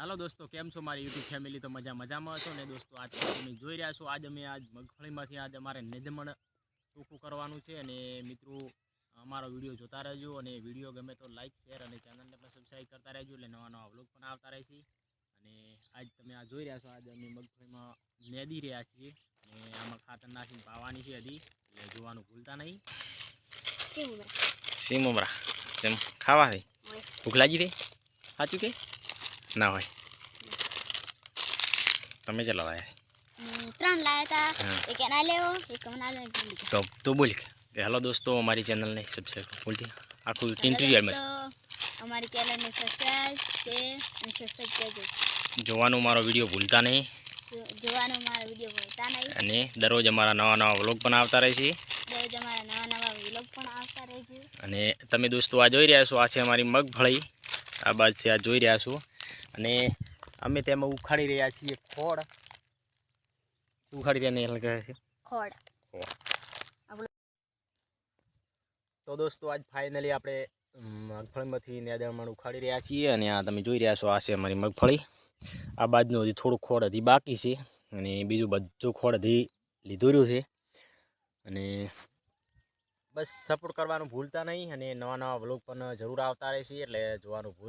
હાલો દોસ્તો કેમ છો મારી યુટ્યુબ ફેમિલી? તો મજા મજામાં છો ને દોસ્તો? આજ તમે જોઈ રહ્યા છો આજ અમે આજ મગફળીમાંથી આજ અમારે નિદમણ ચોખ્ખું કરવાનું છે અને મિત્રો અમારો વીડિયો જોતા રહેજો અને વીડિયો ગમે તો લાઇક શેર અને ચેનલને પણ સબસ્ક્રાઈબ કરતા રહેજો એટલે નવા નવા વ્લોગ પણ આવતા રહેશે. અને આજ તમે આ જોઈ રહ્યા છો આજ અમે મગફળીમાં નેદી રહ્યા છીએ અને આમાં ખાતર નાખીને પાવાની છે હજી એટલે જોવાનું ભૂલતા નહીં. સીમ ઉમરા જેમ ખાવાથી? ભૂખ લાગી રે સાચું કે? ના હોય. તમે ચલો લાયા? ત્રણ લાયા હતા એક એના લેવો એક મના લેવો તો તો બોલ કે. હેલો દોસ્તો અમારી ચેનલને સબસ્ક્રાઈબ બોલતી આખું ઇન્ટિરિયર મસ્ત. અમારી ચેનલને અને સબસ્ક્રાઇબ કરજો. જોવાનું મારો વીડિયો ભૂલતા નહીં. જોવાનો મારો વીડિયો ભૂલતા નહીં. અને દરરોજ અમારા નવા નવા વ્લોગ પણ આવતા રહે છે દરરોજ અમારા નવા નવા વ્લોગ પણ આવતા રહેજો અને તમે દોસ્તો આ જોઈ રહ્યા છો આ છે અમારી મગફળી. આ બાદ છે આ જોઈ રહ્યા છો. અને અમે તેમાં ઉખાડી રહ્યા છીએ ખોળ. ઉખાડી રહ્યા નહીં કહે છે. ખોડ તો દોસ્તો આજ ફાઇનલી આપણે મગફળીમાંથી નેદરમણ ઉખાડી રહ્યા છીએ અને આ તમે જોઈ રહ્યા છો આ છે અમારી મગફળી. આ બાજુનું હજી થોડું ખોળ હજી બાકી છે અને બીજું બધું ખોળ હજી લીધું રહ્યું છે. અને બસ સપોર્ટ કરવાનું ભૂલતા નહીં અને નવા નવા વ્લોગ પણ જરૂર આવતા રહેશે એટલે જોવાનું ભૂલ